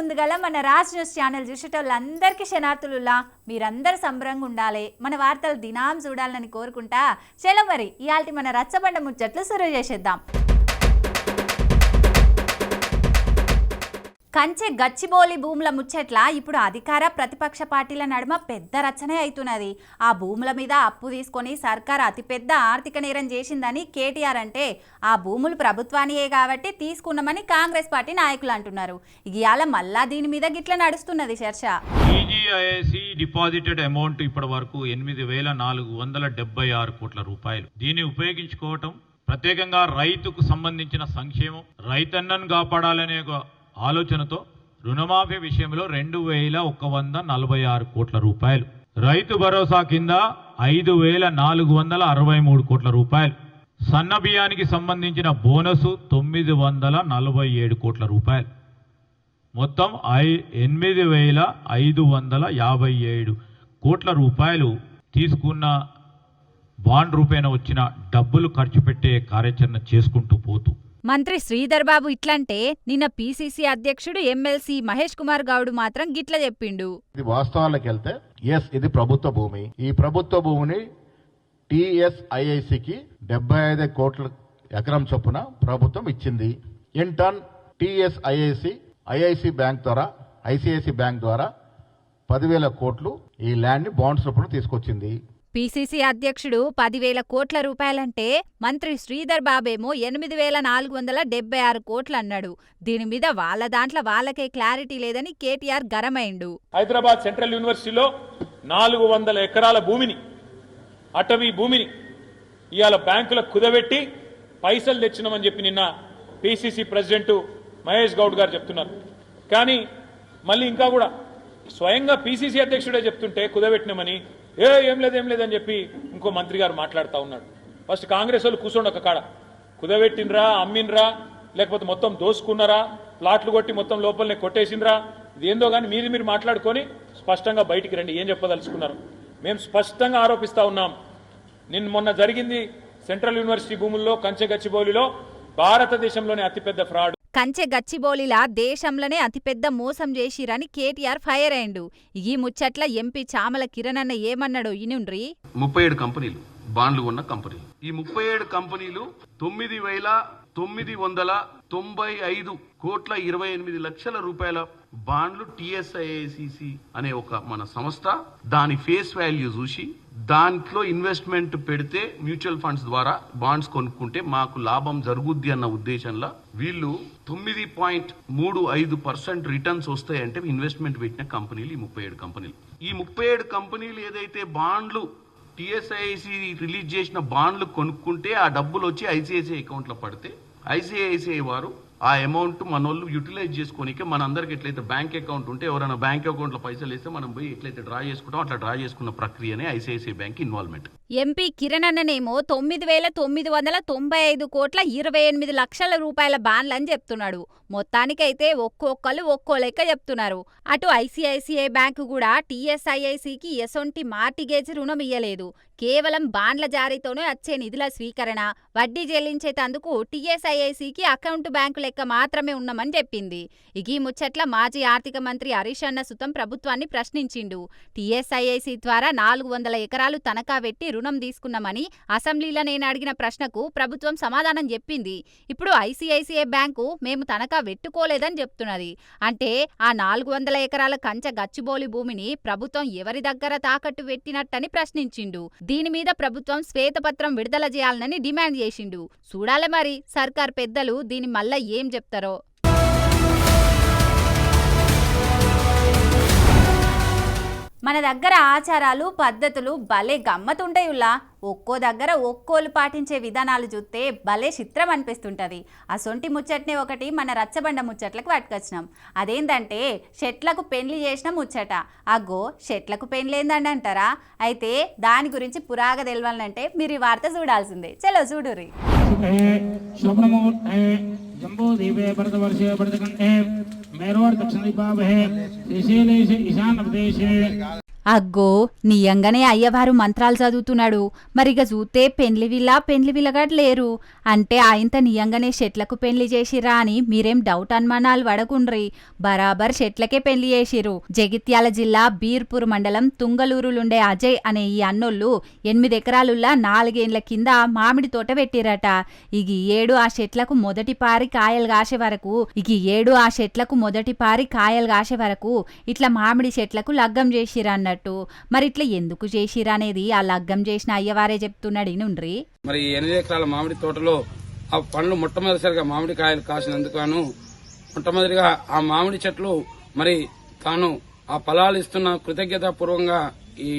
ముందుగల మన Raj news channel చూసేటోళ్ళందరికీ శనార్థులులా మీరందరూ సంబరంగా ఉండాలి. మన వార్తలు దినాం చూడాలని కోరుకుంటా. చలో మరి మన రచ్చబండ ముచ్చట్లు సురువు చేసేద్దాం. కంచె గచ్చిబౌలి భూముల ముచ్చట్ల ఇప్పుడు అధికార ప్రతిపక్ష పార్టీల నడుమ పెద్ద రచనే అవుతున్నది ఆ భూముల మీద అప్పు తీసుకొని సర్కార్ అతిపెద్ద ఆర్థిక నేరం చేసిందని కేటీఆర్ అంటే ఆ భూములు ప్రభుత్వానియే కాబట్టి తీసుకున్నామని కాంగ్రెస్ పార్టీ నాయకులు అంటున్నారు. ఇవాళ మళ్ళా దీని మీద గిట్ల నడుస్తున్నది చర్చ. టీజీఐఎస్సి డిపాజిటెడ్ అమౌంట్ ఇప్పటి వరకు ఎనిమిది వేల నాలుగు వందల డెబ్బై ఆరు కోట్ల రూపాయలు. దీన్ని ఉపయోగించుకోవటం ప్రత్యేకంగా రైతుకు సంబంధించిన సంక్షేమం రైతన్నను కాపాడాలనే ఆలోచనతో రుణమాఫీ విషయంలో రెండు వేల ఒక వంద నలభై ఆరు కోట్ల రూపాయలు. రైతు భరోసా కింద ఐదు వేల నాలుగు వందల అరవై మూడు కోట్ల రూపాయలు. సన్న బియ్యానికి సంబంధించిన బోనసు తొమ్మిది వందల నలభై ఏడు కోట్ల రూపాయలు. మొత్తం ఐ ఎనిమిది వేల ఐదు వందల యాభై ఏడు కోట్ల రూపాయలు తీసుకున్న బాండ్ రూపేణ వచ్చిన డబ్బులు ఖర్చు పెట్టే కార్యాచరణ చేసుకుంటూ పోతూ మంత్రి శ్రీధర్ బాబు ఇట్లంటే నిన్న పిసిసి అధ్యక్షుడు ఎమ్మెల్సీ మహేష్ కుమార్ గౌడ్ మాత్రం గిట్ల చెప్పిండు. ఇది వాస్తవాలకు వెళ్తే ఎస్ ఇది ప్రభుత్వ భూమి. ఈ ప్రభుత్వ భూమిని టిఎస్ఐఐసికి డెబ్బై ఐదు కోట్ల ఎకరం చొప్పున ప్రభుత్వం ఇచ్చింది. In turn TSIIC IIC bank ద్వారా ఐసిఐసి బ్యాంక్ ద్వారా పదివేల కోట్లు ఈ ల్యాండ్ని బాండ్స్ రూపంలో తీసుకొచ్చింది. పిసిసి అధ్యక్షుడు పదివేల కోట్ల రూపాయలంటే మంత్రి శ్రీధర్ బాబేమో ఎనిమిది వేల నాలుగు వందల డెబ్బై ఆరు కోట్లు అన్నాడు. దీని మీద వాళ్ళ దాంట్లో వాళ్ళకే క్లారిటీ లేదని కేటీఆర్ గరమైండు హైదరాబాద్ సెంట్రల్ యూనివర్సిటీలో నాలుగు వందల ఎకరాల భూమిని అటవీ భూమిని ఇవాళ బ్యాంకులకు కుదబెట్టి పైసలు తెచ్చినామని చెప్పి నిన్న పిసిసి ప్రెసిడెంట్ మహేష్ గౌడ్ గారు చెప్తున్నారు. కానీ మళ్ళీ ఇంకా కూడా స్వయంగా పిసిసి అధ్యక్షుడే చెప్తుంటే కుదబెట్టినామని ఏ ఏం లేదు ఏం లేదని చెప్పి ఇంకో మంత్రి గారు మాట్లాడుతూ ఉన్నాడు. ఫస్ట్ కాంగ్రెస్ వాళ్ళు కూర్చోండి ఒక కాడ. కుదబెట్టినరా అమ్మినరా లేకపోతే మొత్తం దోసుకున్నారా ప్లాట్లు కొట్టి మొత్తం లోపలనే కొట్టేసిండ్రా? ఇది ఏందో కానీ మీరు మీరు మాట్లాడుకొని స్పష్టంగా బయటికి రండి ఏం చెప్పదలుచుకున్నారు? మేము స్పష్టంగా ఆరోపిస్తా ఉన్నాం. నిన్న మొన్న జరిగింది సెంట్రల్ యూనివర్సిటీ భూముల్లో కంచెగచ్చిబౌలిలో భారతదేశంలోనే అతిపెద్ద ఫ్రాడ్. కంచె గచ్చిబౌలిలా దేశంలోనే అతిపెద్ద మోసం చేసిరని కేటీఆర్ ఫైర్ అయిండు ఈ ముచ్చట్ల ఎంపీ చామల కిరణన్న ఏమన్నాడో ఇనుండ్రి? ముప్పై ఏడు కంపెనీలు బాండ్లు ఉన్న కంపెనీలు. ఈ ముప్పై ఏడు కంపెనీలు తొమ్మిది వేల తొమ్మిది వందల తొంభై ఐదు కోట్ల ఇరవై ఎనిమిది లక్షల రూపాయల బాండ్లు టిఎస్ఐఏసిసి అనే ఒక మన సంస్థ. దాని ఫేస్ వాల్యూ చూసి దాంట్లో ఇన్వెస్ట్మెంట్ పెడితే మ్యూచువల్ ఫండ్స్ ద్వారా బాండ్స్ కొనుక్కుంటే మాకు లాభం జరుగుద్ది అన్న ఉద్దేశంలో వీళ్ళు తొమ్మిది పాయింట్ మూడు ఐదు పర్సెంట్ రిటర్న్స్ వస్తాయంటే ఇన్వెస్ట్మెంట్ పెట్టిన కంపెనీలు ఈ ముప్పై ఏడు కంపెనీలు. ఈ ముప్పై ఏడు కంపెనీలు ఏదైతే బాండ్లు టిఎస్ఐసి రిలీజ్ చేసిన బాండ్లు కొనుక్కుంటే ఆ డబ్బులు వచ్చి ఐసిఐసిఐ అకౌంట్లో పడితే ఐసిఐసిఐ వారు ఆ అమౌంట్ మన వాళ్ళు యూటిలైజ్ చేసుకోనికే మన అందరికి ఎట్లయితే బ్యాంక్ అకౌంట్ ఉంటే ఎవరైనా బ్యాంక్ అకౌంట్లో పైసలు వేస్తే మనం పోయి ఎట్లయితే డ్రా చేసుకుంటాం అట్లా డ్రా చేసుకున్న ప్రక్రియనే ICICI bank involvement. MP Kiran అన్ననేమో తొమ్మిది వేల తొమ్మిది వందల తొంభై ఐదు కోట్ల ఇరవై ఎనిమిది లక్షల రూపాయల బాన్లని చెప్తున్నాడు. మొత్తానికైతే ఒక్కొక్కరు ఒక్కో లెక్క చెప్తున్నారు. అటు ఐసిఐసిఐ బ్యాంకు కూడా టీఎస్ఐఐసికి ఎసొంటి మార్టిగేజ్ రుణం ఇయ్యలేదు. కేవలం బాండ్ల జారీతోనే వచ్చే నిధుల స్వీకరణ వడ్డీ చెల్లించేటందుకు టీఎస్ఐఐసికి అకౌంట్ బ్యాంకు లెక్క మాత్రమే ఉన్నామని చెప్పింది. ఈ ముచ్చట్ల మాజీ ఆర్థిక మంత్రి హరీష్ అన్న సుతం ప్రభుత్వాన్ని ప్రశ్నించిండు. టీఎస్ఐఐసి ద్వారా నాలుగు వందల ఎకరాలు తనఖా పెట్టి రుణం తీసుకున్నామని అసెంబ్లీలో నేను అడిగిన ప్రశ్నకు ప్రభుత్వం సమాధానం చెప్పింది. ఇప్పుడు ఐసిఐసిఐ బ్యాంకు మేము తనఖా పెట్టుకోలేదని చెప్తున్నది. అంటే ఆ నాలుగు వందల ఎకరాల కంచ గచ్చిబౌలి భూమిని ప్రభుత్వం ఎవరి దగ్గర తాకట్టు పెట్టినట్టని ప్రశ్నించిండు. దీని మీద ప్రభుత్వం శ్వేతపత్రం విడుదల చేయాలని డిమాండ్ చేసిండు. చూడాలి మరి సర్కార్ పెద్దలు దీని మళ్ళా ఏం చెప్తారో. మన దగ్గర ఆచారాలు పద్ధతులు భలే గమ్మతుంటాయుల్లా ఒక్కో దగ్గర ఒక్కోలు పాటించే విధానాలు చూస్తే భలే చిత్రం అనిపిస్తుంటది. ఆ సొంటి ముచ్చట్నే ఒకటి మన రచ్చబండ ముచ్చట్లకు పట్టుకొచ్చినాం అదేంటంటే చెట్లకు పెండ్లి చేసిన ముచ్చట. అగ్గో చెట్లకు పెండ్లేందండి అంటారా? అయితే దాని గురించి పురాగ తెలవాలంటే మీరు ఈ వార్త చూడాల్సిందే. చలో చూడురి मैरोड दक्षिणी भाव है। इसीलिए इसे ईशान प्रदेश అగ్గో నియంగానే అయ్యవారు మంత్రాలు చదువుతున్నాడు. మరిగ చూస్తే పెండ్లి విల్ల పెండ్లి లేరు. అంటే ఆయంత నియంగానే చెట్లకు పెండ్లి చేసిరా అని మీరేం డౌట్ అనుమానాలు వడకుండ్రి. బరాబర్ చెట్లకే పెండ్లి చేసిరు జగిత్యాల జిల్లా బీర్పూర్ మండలం తుంగలూరులుండే అజయ్ అనే ఈ అన్నోళ్ళు ఎనిమిది ఎకరాలుల్లా నాలుగేండ్ల కింద మామిడి తోట పెట్టిరట. ఇగ ఏడు ఆ చెట్లకు మొదటి పారి కాయలు కాసే వరకు ఇక ఈ ఏడు ఆ చెట్లకు మొదటి పారి కాయలు కాసే వరకు ఇట్లా మామిడి చెట్లకు లగ్గం చేసిరా అన్నట్టు. మరి ఇట్లా ఎందుకు చేసిరా అనేది ఆ లగ్గం చేసిన అయ్యవారే చెప్తున్నాడు నుండ్రి మరి ఎనిమిది ఎకరాల మామిడి తోటలో ఆ పండ్లు మొట్టమొదటిసారిగా మామిడి కాయలు కాసినందుకు మొట్టమొదటిగా ఆ మామిడి చెట్లు మరి తాను ఆ ఫలాలు ఇస్తున్న కృతజ్ఞత పూర్వంగా ఈ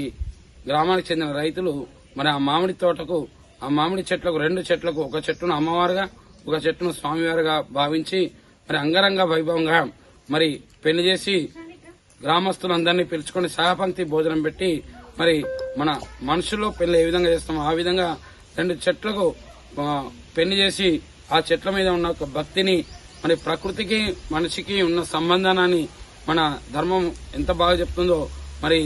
గ్రామానికి చెందిన రైతులు మరి ఆ మామిడి తోటకు ఆ మామిడి చెట్లకు రెండు చెట్లకు ఒక చెట్టును అమ్మవారుగా ఒక చెట్టును స్వామివారుగా భావించి మరి అంగరంగ వైభవంగా మరి పెళ్ళి చేసి గ్రామస్తులందరినీ పిలుచుకొని సహపంక్తి భోజనం పెట్టి మరి మన మనుషుల్లో పెళ్ళి ఏ విధంగా చేస్తామో ఆ విధంగా రెండు చెట్లకు పెళ్ళి చేసి ఆ చెట్ల మీద ఉన్న ఒక భక్తిని మరి ప్రకృతికి మనిషికి ఉన్న సంబంధాన్ని మన ధర్మం ఎంత బాగా చెప్తుందో మరి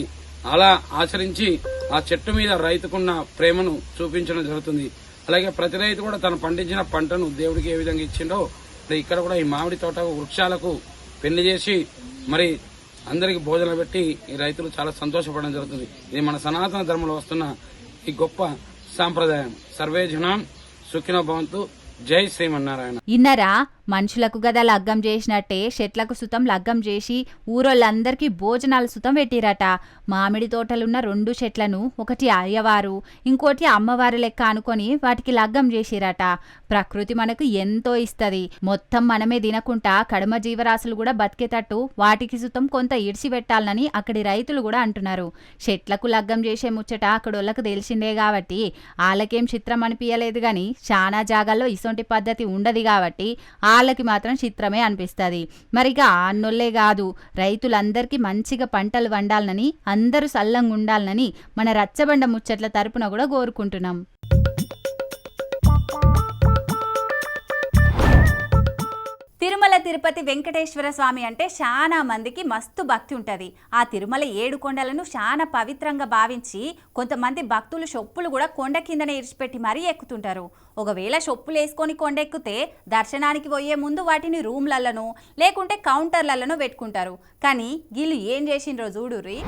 అలా ఆచరించి ఆ చెట్టు మీద రైతుకున్న ప్రేమను చూపించడం జరుగుతుంది. అలాగే ప్రతి రైతు కూడా తను పండించిన పంటను దేవుడికి ఏ విధంగా ఇచ్చిండో ఇక్కడ కూడా ఈ మామిడి తోట వృక్షాలకు పెళ్ళి చేసి మరి అందరికి భోజనం పెట్టి ఈ రైతులు చాలా సంతోషపడడం జరుగుతుంది. ఇది మన సనాతన ధర్మంలో వస్తున్న ఈ గొప్ప సాంప్రదాయం. సర్వే జనం సుఖినో భవంతు. జై శ్రీమన్నారాయణ. ఇన్నరా మనుషులకు గదా లగ్గం చేసినట్టే చెట్లకు సుతం లగ్గం చేసి ఊరోళ్ళందరికీ భోజనాలు సుతం పెట్టిరట. మామిడి తోటలున్న రెండు చెట్లను ఒకటి అయ్యవారు ఇంకోటి అమ్మవారి లెక్క అనుకొని వాటికి లగ్గం చేసిరట. ప్రకృతి మనకు ఎంతో ఇస్తది. మొత్తం మనమే తినకుండా కడమ జీవరాశులు కూడా బతికేటట్టు వాటికి సుతం కొంత ఇడిచి పెట్టాలని అక్కడి రైతులు కూడా అంటున్నారు. చెట్లకు లగ్గం చేసే ముచ్చట అక్కడోళ్ళకు తెలిసిందే కాబట్టి వాళ్ళకేం చిత్రం అనిపించలేదు గాని చాలా జాగాల్లో ఇసొంటి పద్ధతి ఉండదు కాబట్టి వాళ్ళకి మాత్రం చిత్రమే అనిపిస్తుంది. మరిగా అన్నోళ్ళే కాదు రైతులందరికీ మంచిగా పంటలు వండాలనని అందరూ సల్లంగా ఉండాలనని మన రచ్చబండ ముచ్చట్ల తరపున కూడా కోరుకుంటున్నాం. తిరుపతి వెంకటేశ్వర స్వామి అంటే చాలా మందికి మస్తు భక్తి ఉంటుంది. ఆ తిరుమల ఏడు కొండలను చాలా పవిత్రంగా భావించి కొంతమంది భక్తులు షొప్పులు కూడా కొండ కిందనే ఇరిచిపెట్టి మరీ ఎక్కుతుంటారు. ఒకవేళ షొప్పులు వేసుకొని కొండెక్కితే దర్శనానికి పోయే ముందు వాటిని రూమ్లలను లేకుంటే కౌంటర్లలో పెట్టుకుంటారు. కానీ వీళ్ళు ఏం చేసిండ్రో చూడుర్రి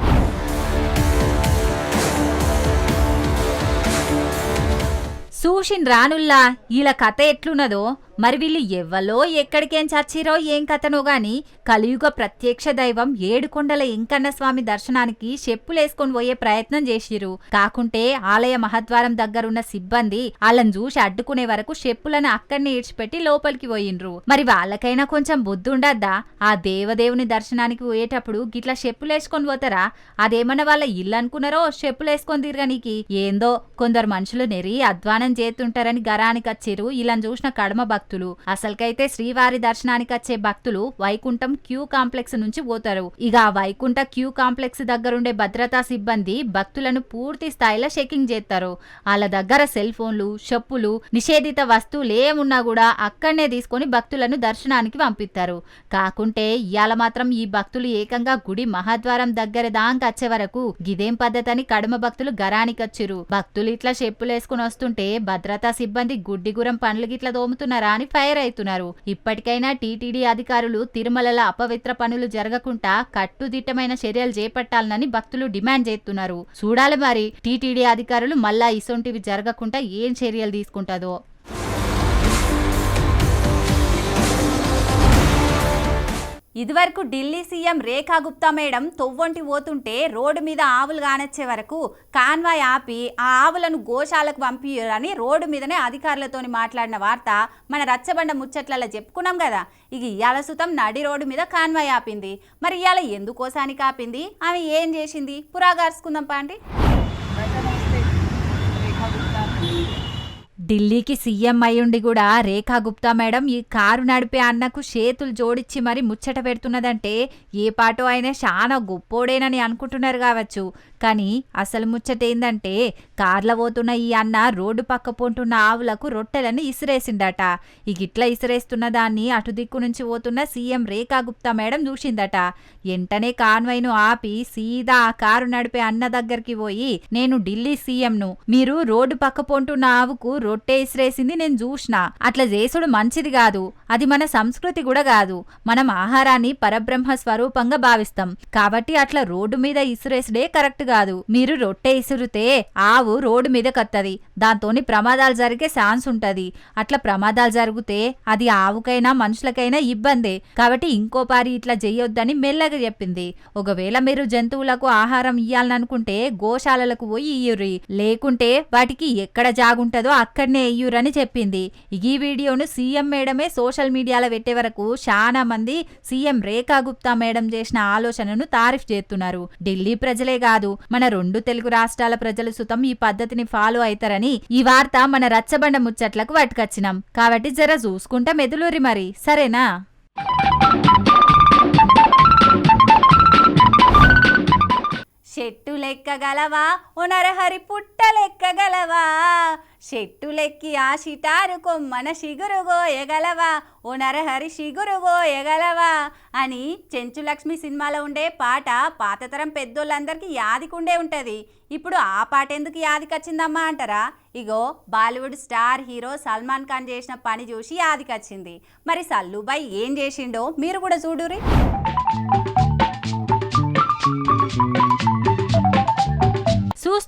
చూసిన రానుల్లా వీళ్ళ కథ ఎట్లున్నదో? మరి వీళ్ళు ఎవ్వలో ఎక్కడికేం చచ్చిరో ఏం కథనో గాని కలియుగ ప్రత్యక్ష దైవం ఏడుకొండల ఇంకన్న స్వామి దర్శనానికి చెప్పులేసుకొని పోయే ప్రయత్నం చేసిరు కాకుంటే ఆలయ మహద్వారం దగ్గరున్న సిబ్బంది వాళ్ళని చూసి అడ్డుకునే వరకు చెప్పులను అక్కడిని ఈడ్చిపెట్టి లోపలికి పోయిండ్రు మరి వాళ్ళకైనా కొంచెం బుద్ధి ఉండద్దా? ఆ దేవదేవుని దర్శనానికి పోయేటప్పుడు గిట్లా చెప్పులేసుకొని పోతారా? అదేమన్నా వాళ్ళ ఇల్లు అనుకున్నారో చెప్పులేసుకొని తిరగనీకి ఏందో కొందరు మనుషులు నెరి అధ్వానం చేస్తుంటారని గరానికి వచ్చిరు ఇలా చూసిన కడమ భక్తి భక్తులు. అసలుకైతే శ్రీవారి దర్శనానికి వచ్చే భక్తులు వైకుంఠం క్యూ కాంప్లెక్స్ నుంచి పోతారు. ఇక వైకుంఠ క్యూ కాంప్లెక్స్ దగ్గరుండే భద్రతా సిబ్బంది భక్తులను పూర్తి స్థాయిలో చెకింగ్ చేస్తారు. వాళ్ళ దగ్గర సెల్ ఫోన్లు చెప్పులు నిషేధిత వస్తువులు ఏమున్నా కూడా అక్కడనే తీసుకొని భక్తులను దర్శనానికి పంపిస్తారు. కాకుంటే ఇవాళ మాత్రం ఈ భక్తులు ఏకంగా గుడి మహాద్వారం దగ్గర దాంక వచ్చే వరకు గిదేం పద్ధతి అని కడమ భక్తులు గరానికి వచ్చిరు భక్తులు ఇట్లా చెప్పులేసుకుని వస్తుంటే భద్రతా సిబ్బంది గుడ్డిగురం పండ్లు గిట్ల దోముతున్నారా అని ఫైర్ అవుతున్నారు ఇప్పటికైనా టీటీడీ అధికారులు తిరుమలలో అపవిత్ర పనులు జరగకుండా కట్టుదిట్టమైన చర్యలు చేపట్టాలని భక్తులు డిమాండ్ చేస్తున్నారు. చూడాలి మరి టీటీడీ అధికారులు మళ్ళా ఇసొంటివి జరగకుండా ఏం చర్యలు తీసుకుంటుందో. ఇదివరకు ఢిల్లీ సీఎం రేఖా గుప్తా మేడం తొవ్వొంటి పోతుంటే రోడ్డు మీద ఆవులు కానొచ్చే వరకు కాన్వాయ్ ఆపి ఆ ఆవులను గోశాలకు పంపియరని రోడ్డు మీదనే అధికారులతోని మాట్లాడిన వార్త మన రచ్చబండ ముచ్చట్లలో చెప్పుకున్నాం కదా. ఇక ఇయాల సుతం నడి రోడ్డు మీద కాన్వాయ్ ఆపింది. మరి ఇవాళ ఎందుకోసానికి ఆపింది? ఆమె ఏం చేసింది? పురాగార్చుకుందాం పాండి. ఢిల్లీకి సీఎం అయ్యుండి కూడా రేఖా గుప్తా మేడం ఈ కారు నడిపే అన్నకు చేతులు జోడిచ్చి మరి ముచ్చట పెడుతున్నదంటే ఏ పాటో అయినా చాలా గొప్పోడేనని అనుకుంటున్నారు కావచ్చు. కానీ అసలు ముచ్చట ఏందంటే కార్ల పోతున్న ఈ అన్న రోడ్డు పక్క పొంటున్న ఆవులకు రొట్టెలని ఇసిరేసిందట. ఈ గిట్ల ఇసిరేస్తున్న దాన్ని అటు దిక్కు నుంచి పోతున్న సీఎం రేఖా గుప్తా మేడం చూసిందట. వెంటనే కాన్వైను ఆపి సీదా ఆ కారు నడిపే అన్న దగ్గరికి పోయి నేను ఢిల్లీ సీఎంను. మీరు రోడ్డు పక్క పొంటున్న ఆవుకు కొట్టేసిరేసింది నేను చూసినా అట్లా చేసుడు మంచిది కాదు. అది మన సంస్కృతి కూడా కాదు. మనం ఆహారాన్ని పరబ్రహ్మ స్వరూపంగా భావిస్తాం. కాబట్టి అట్లా రోడ్డు మీద ఇసురేసుడే కరెక్ట్ కాదు. మీరు రొట్టె ఇసురుతే ఆవు రోడ్డు మీద కత్తది. దాంతోని ప్రమాదాలు జరిగే ఛాన్స్ ఉంటుంది. అట్లా ప్రమాదాలు జరిగితే అది ఆవుకైనా మనుషులకైనా ఇబ్బందే. కాబట్టి ఇంకో పారి ఇట్లా చేయొద్దని మెల్లగా చెప్పింది. ఒకవేళ మీరు జంతువులకు ఆహారం ఇయ్యాలనుకుంటే గోశాలలకు పోయి ఇయ్యురి లేకుంటే వాటికి ఎక్కడ జాగుంటుందో అక్కడనే ఇయ్యురని చెప్పింది. ఈ వీడియోను సీఎం మేడమే సోషల్ మీడియాలో పెట్టే వరకు చాలా మంది సీఎం రేఖా గుప్తా మేడం చేసిన ఆలోచనను తారీఫ్ చేస్తున్నారు. ఢిల్లీ ప్రజలే కాదు మన రెండు తెలుగు రాష్ట్రాల ప్రజలు సుతం ఈ పద్ధతిని ఫాలో అవుతారని ఈ వార్త మన రచ్చబండ ముచ్చట్లకు పట్టుకొచ్చినాం. కాబట్టి జర చూసుకుంటా మెదులూరి మరి. సరేనా? ఎక్కగలవా ఓ నరహరి పుట్ట లెక్కగలవా చెట్టు లెక్కి ఆ సిటారు కొమ్మన షిగురుగో ఎగలవా ఓ నరహరి షిగురు అని చెంచులక్ష్మి సినిమాలో ఉండే పాట పాతతరం పెద్దోళ్ళందరికీ యాదికుండే ఉంటుంది. ఇప్పుడు ఆ పాట ఎందుకు యాదికొచ్చిందమ్మా అంటారా? ఇగో Bollywood star hero Salman Khan చేసిన పని చూసి యాదికొచ్చింది. మరి సల్లుబాయ్ ఏం చేసిండో మీరు కూడా చూడురి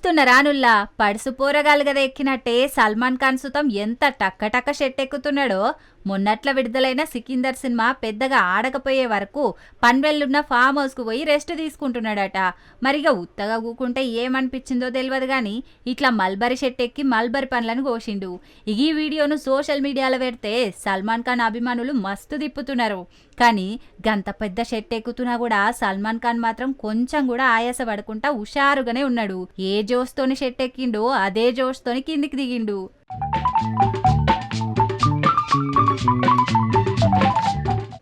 చూస్తున్న రానుల్లా పడుసు పోరగాలు గద ఎక్కినట్టే సల్మాన్ ఖాన్ సుతం ఎంత టక్కటక్క షెట్ ఎక్కుతున్నాడో మొన్నట్ల విడుదలైన సికిందర్ సినిమా పెద్దగా ఆడకపోయే వరకు పన్వెల్లున్న ఫామ్ హౌస్కు పోయి రెస్ట్ తీసుకుంటున్నాడట. మరిగా ఉత్తగా కూకుంటే ఏమనిపించిందో తెలియదు కానీ ఇట్లా మల్బరీ షెట్ ఎక్కి మల్బరీ పనులను కోసిండు. ఈ వీడియోను సోషల్ మీడియాలో పెడితే సల్మాన్ ఖాన్ అభిమానులు మస్తు తిప్పుతున్నారు. కానీ గంత పెద్ద షెట్ ఎక్కుతున్నా కూడా సల్మాన్ ఖాన్ మాత్రం కొంచెం కూడా ఆయాస పడకుండా హుషారుగానే ఉన్నాడు. ఏ జోస్తోని షెట్ ఎక్కిండో అదే జోస్తోని కిందికి దిగిండు.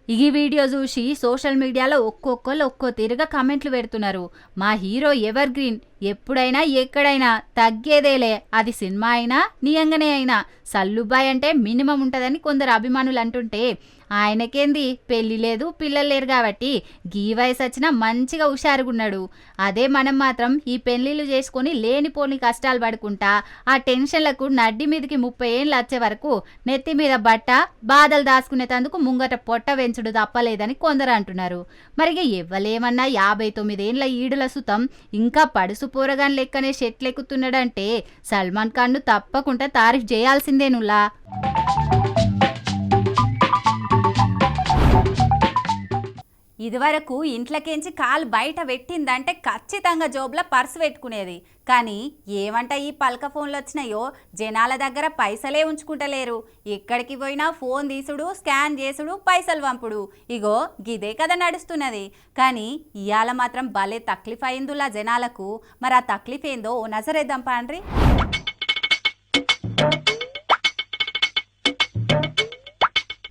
ఈ వీడియో చూసి సోషల్ మీడియాలో ఒక్కొక్కరు ఒక్కో తీరుగా కామెంట్లు పెడుతున్నారు. మా హీరో ఎవర్ గ్రీన్ ఎప్పుడైనా ఎక్కడైనా తగ్గేదేలే. అది సినిమా అయినా నియంగనే అయినా. సల్లుబాయ్ అంటే మినిమం ఉంటుందని కొందరు అభిమానులు అంటుంటే ఆయనకేంది? పెళ్ళి లేదు పిల్లలు లేరు కాబట్టి గీ వయసు వచ్చినా మంచిగా హుషారుగున్నాడు. అదే మనం మాత్రం ఈ పెళ్ళిళ్ళు చేసుకొని లేనిపోని కష్టాలు పడుకుంటా ఆ టెన్షన్లకు నడ్డి మీదకి ముప్పై ఏళ్ళు వచ్చే వరకు నెత్తి మీద బట్ట బాధలు దాచుకునేటందుకు ముంగట పొట్ట వెంచుడు తప్పలేదని కొందరు అంటున్నారు. మరి ఎవ్వలేమన్నా యాభై తొమ్మిదేండ్ల ఈడుల సుతం ఇంకా పడుసు పోరగాన్ లెక్కనే షెట్లెక్కుతున్నాడంటే సల్మాన్ ఖాన్ను తప్పకుండా తారీఫ్ చేయాల్సిందేనులా. ఇదివరకు ఇంట్లోకించి కాలు బయట పెట్టిందంటే ఖచ్చితంగా జోబులో పర్సు పెట్టుకునేది. కానీ ఏమంట ఈ పలక ఫోన్లు వచ్చినాయో జనాల దగ్గర పైసలే ఉంచుకుంటలేరు. ఎక్కడికి పోయినా ఫోన్ తీసుడు స్కాన్ చేసుడు పైసలు పంపుడు. ఇగో గిదే కదా నడుస్తున్నది. కానీ ఇవాళ మాత్రం భలే తక్లీఫ్ అయిందిలా జనాలకు. మరి ఆ తక్లీఫ్ ఏందో ఓ నజరేద్దాం పాండ్రి.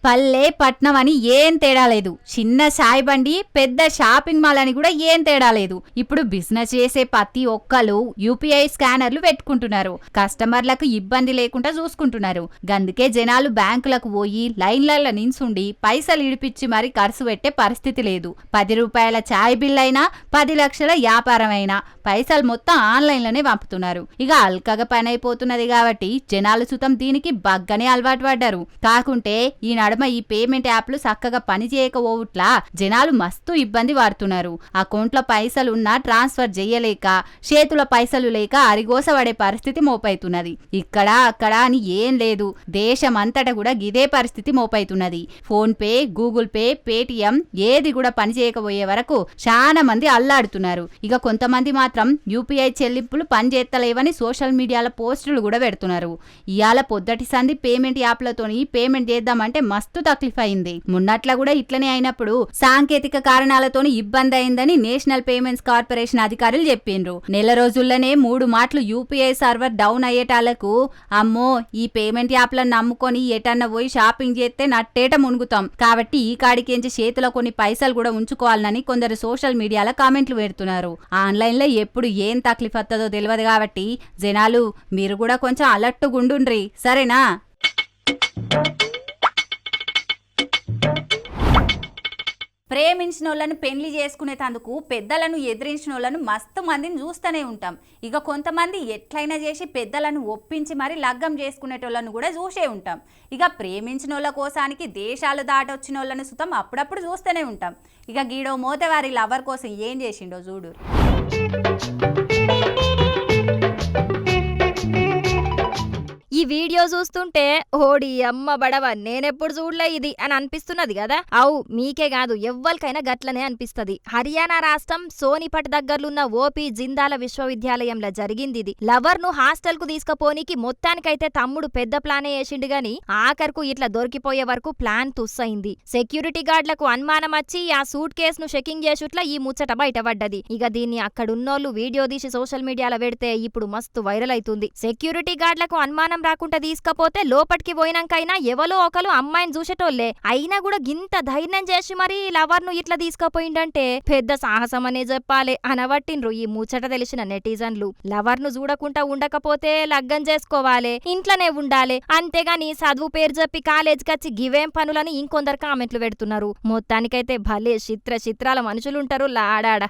పల్లె పట్నం అని ఏం తేడా లేదు. చిన్న సాయి బండి పెద్ద షాపింగ్ మాల్ అని కూడా ఏం తేడా లేదు. ఇప్పుడు బిజినెస్ చేసే ప్రతి ఒక్కరు యూపీఐ స్కానర్లు పెట్టుకుంటున్నారు. కస్టమర్లకు ఇబ్బంది లేకుండా చూసుకుంటున్నారు. గందుకే జనాలు బ్యాంకులకు పోయి లైన్లలో నించుండి పైసలు ఇడిపించి మరి ఖర్చు పెట్టే పరిస్థితి లేదు. పది రూపాయల ఛాయ్ బిల్ అయినా పది లక్షల వ్యాపారం అయినా పైసలు మొత్తం ఆన్లైన్లోనే పంపుతున్నారు. ఇక అల్కగా పని అయిపోతున్నది కాబట్టి జనాలు సుతం దీనికి బగ్గనే అలవాటు పడ్డారు. కాకుంటే ఈ నడుమ ఈ పేమెంట్ యాప్లు చక్కగా పనిచేయకపోవట్లా జనాలు మస్తు ఇబ్బంది పడుతున్నారు. అకౌంట్లో పైసలు ఉన్నా ట్రాన్స్ఫర్ చేయలేక చేతుల పైసలు లేక అరిగోసబడే పరిస్థితి మోపైతున్నది. ఇక్కడ అక్కడ అని ఏం లేదు. దేశం అంతటా కూడా ఇదే పరిస్థితి మోపైతున్నది. PhonePe Google Pay Paytm ఏది కూడా పనిచేయకపోయే వరకు చాలా మంది అల్లాడుతున్నారు. ఇక కొంతమంది మాత్రం యూపీఐ చెల్లింపులు పనిచేస్తలేవని సోషల్ మీడియాలో పోస్టులు కూడా పెడుతున్నారు. ఇవాళ పొద్దటి సంది పేమెంట్ యాప్లతోని పేమెంట్ చేద్దామంటే మస్తు తక్లీఫ్ అయింది మున్నట్ల కూడా ఇట్లనే అయినప్పుడు సాంకేతిక కారణాలతోని ఇబ్బంది అయిందని నేషనల్ పేమెంట్స్ కార్పొరేషన్ అధికారులు చెప్పిండ్రు నెల రోజుల్లోనే మూడు మాటలు యూపీఐ సర్వర్ డౌన్ అయ్యేటాలకు అమ్మో ఈ పేమెంట్ యాప్లను నమ్ముకొని ఎటన్నా పోయి షాపింగ్ చేస్తే నట్టేట మునుగుతాం. కాబట్టి ఈ కాడికేంచి చేతిలో కొన్ని పైసలు కూడా ఉంచుకోవాలని కొందరు సోషల్ మీడియాలో కామెంట్లు పెడుతున్నారు. ఆన్లైన్లో ఎప్పుడు ఏం తక్లీఫ్ వస్తుందో తెలియదు కాబట్టి జనాలు మీరు కూడా కొంచెం అలర్ట్ గుండుండ్రి. సరేనా? ప్రేమించిన వాళ్ళను పెళ్ళి చేసుకునేటందుకు పెద్దలను ఎదిరించిన వాళ్ళను మస్తు మందిని చూస్తూనే ఉంటాం. ఇక కొంతమంది ఎట్లయినా చేసి పెద్దలను ఒప్పించి మరి లగ్గం చేసుకునేటోళ్ళను కూడా చూసే ఉంటాం. ఇక ప్రేమించిన వాళ్ళ కోసానికి దేశాలు దాటొచ్చిన వాళ్ళను సుతం అప్పుడప్పుడు చూస్తూనే ఉంటాం. ఇక గీడో మోతవారి లవర్ కోసం ఏం చేసిండో చూడు. ఈ వీడియో చూస్తుంటే ఓడి అమ్మ బడవ నేనెప్పుడు చూడలే ఇది అని అనిపిస్తున్నది కదా? అవు మీకే కాదు ఎవ్వరికైనా గట్లనే అనిపిస్తది. హర్యానా రాష్ట్రం సోనిపట్ దగ్గర్లున్న ఓపి జిందాల విశ్వవిద్యాలయంలో జరిగింది ఇది. లవర్ను హాస్టల్కు తీసుకుపోనీకి మొత్తానికైతే తమ్ముడు పెద్ద ప్లానే వేసిండు గాని ఆఖరుకు ఇట్లా దొరికిపోయే వరకు ప్లాన్ తుస్సైంది సెక్యూరిటీ గార్డులకు అనుమానం వచ్చి ఆ సూట్ కేసు ను చెకింగ్ చేసుట్లా ఈ ముచ్చట బయటపడ్డది. ఇక దీన్ని అక్కడున్నోళ్ళు వీడియో తీసి సోషల్ మీడియాలో పెడితే ఇప్పుడు మస్తు వైరల్ అవుతుంది సెక్యూరిటీ గార్డులకు అనుమానం రాకుండా తీసుకపోతే లోపటికి పోయినాకైనా ఎవలో ఒకరు అమ్మాయిని చూసేటోళ్ళే అయినా కూడా గింత ధైర్యం చేసి మరి లవర్ను ఇట్లా తీసుకపోయిండంటే పెద్ద సాహసం అనే చెప్పాలి అనబట్టిండ్రు ఈ ముచ్చట తెలిసిన నెటిజన్లు. లవర్ను చూడకుండా ఉండకపోతే లగ్గం చేసుకోవాలి ఇంట్లోనే ఉండాలి. అంతేగాని చదువు పేరు చెప్పి కాలేజీకి వచ్చి గివేం పనులని ఇంకొందరు కామెంట్లు పెడుతున్నారు. మొత్తానికైతే భలే చిత్ర చిత్రాల మనుషులుంటారు లాడాడ.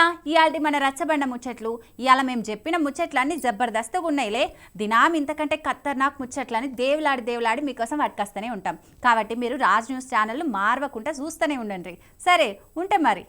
ఇక ఇవాళ మన రచ్చబండ ముచ్చట్లు. ఇవాళ మేము చెప్పిన ముచ్చట్లన్నీ జబర్దస్త్గా ఉన్నాయిలే. దినాం ఇంతకంటే ఖతర్నాక్ ముచ్చట్లని దేవులాడి దేవులాడి మీకోసం పట్టుకొస్తూనే ఉంటాం. కాబట్టి మీరు రాజ్ న్యూస్ ఛానల్ మార్వకుండా చూస్తూనే ఉండండి. సరే ఉంటే మరి.